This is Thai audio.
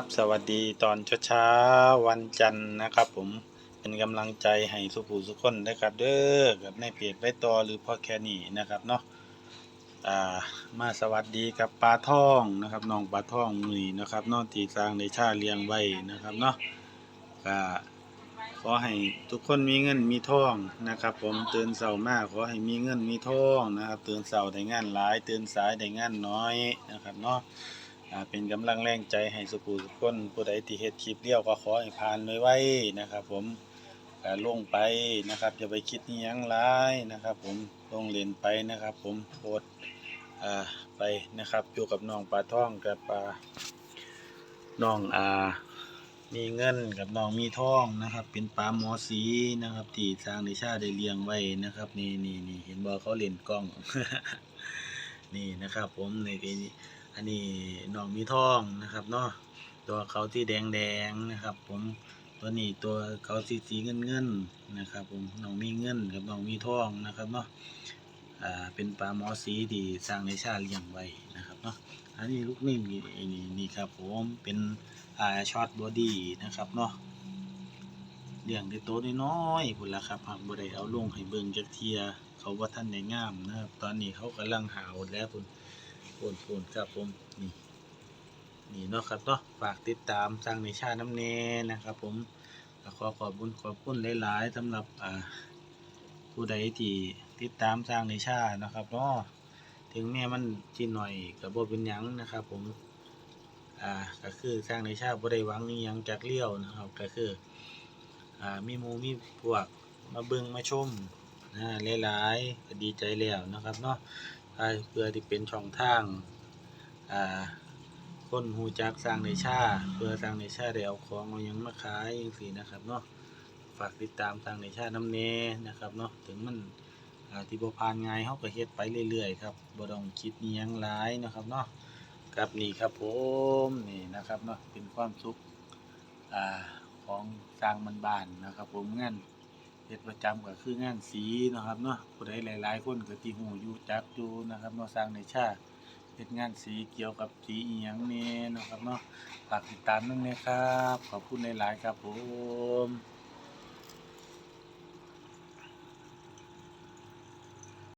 บสวัสดีตอนเช้าๆวันจันทร์นะครับ ผมเป็นกำลังใจให้สุผู้สุคนนะครับเด้อกับในเพจไว้ต่อหรือพ่อแค่นี้นะครับเนาะอ่ามาสวัสดีกับปลาท่องนะครับน้องปลาท่องมือนะครับนอกตีสร้างในชาเลี้ยงไว้นะครับเนาะก็ขอให้ทุกคนมีเงินมีทองนะครับ ผมเตื่นเช้ามากขอให้มีเงินมีทองนะครับเตื่นเช้าได้งานหลายเตื่นสายได้งานน้อยนะครับเนาะ เป็นกำลังแรงใจให้สุภูสุกคนผู้ใดที่เฮ็ดคลิปเลี้ยวก็ขอให้ผ่านไว้ๆนะครับ ผมลงไปนะครับอย่าไปคิดอิหยังร้ายนะครับ ผมลงเล่นไปนะครับ ผมโพสต์อ่าไปนะครับอยู่กับน้องปลาท่องกับปลาน้องอ่ามีเงินกับน้องมีทองนะครับ เป็นปลาหมอสีนะครับที่ทางนิชาได้เลี้ยงไว้นะครับ นี่นี่นี่เห็นบ่เขาเล่นกล้อง นี่นะครับ ผมในที่นี้ อันนี้น้องมีทองนะครับเนาะตัวเขาที่แดงแดงๆนะครับ ผมตัวนี้ตัวเขาสีสีเงินเงินๆนะครับ ผมน้องมีเงินกับน้องมีทองนะครับเนาะอ่าเป็นปลาหมอสีที่สร้างในชาเลี้ยงไว้นะครับเนาะอันนี้ลูกนิ่มนี่นี่ครับผมเป็นอ่าช็อตบอดี้นะครับเนาะเลี้ยงได้โตน้อยๆพุ่นละครับหากบ่ได้เอาลงให้เบิ่งจักเทีย เขาว่าท่านได้งามนะครับ ตอนนี้เขากำลังหาวแล้วพุ่น ปูนปูนครับผมนี่นี่เนาะครับเนาะฝากติดตามสร้างในชาติน้ำเนนะครับ ผมขอขอบคุญขอบคุณหลายๆสำหรับอ่าผู้ใดที่ติดตามสร้างในชาตินะครับเนาะถึงแม้มันจีหน่อยกับบ่เป็นยังนะครับ ผมอ่าก็คือสร้างในชาติบ่ได้หวังอิหยังจากเลี้ยวนะครับ ก็คืออ่ามีมูมีพวกมาเบิ่งมาชมนะหลายๆก็ดีใจแล้วนะครับเนาะ เพื่อที่เป็นช่องทางอ่าคนหูจักสร้างในชาเพื่อสร้างในชาได้เอาของเอายังมาขายจังซี่นะครับเนาะฝากติดตามสร้างในชาน้ำเนนะครับเนาะถึงมันที่บ่ผ่านไงเฮาก็เฮ็ดไปเรื่อยๆครับบ่ต้องคิดอิหยังหลายนะครับเนาะครับนี่ครับผมนี่นะครับเนาะเป็นความสุขอของสร้างมันบานนะครับผมงาน เฮ็ดประจำก็คืองานสีเนาะครับเนาะผู้ใดหลาย ๆ คนก็ที่ฮู้อยู่จักอยู่นะครับเนาะสร้างในชาติเฮ็ดงานสีเกี่ยวกับสีอีหยังนี่เนาะครับเนาะฝากติดตามนำแน่ครับ ขอบคุณหลาย ๆ ครับผม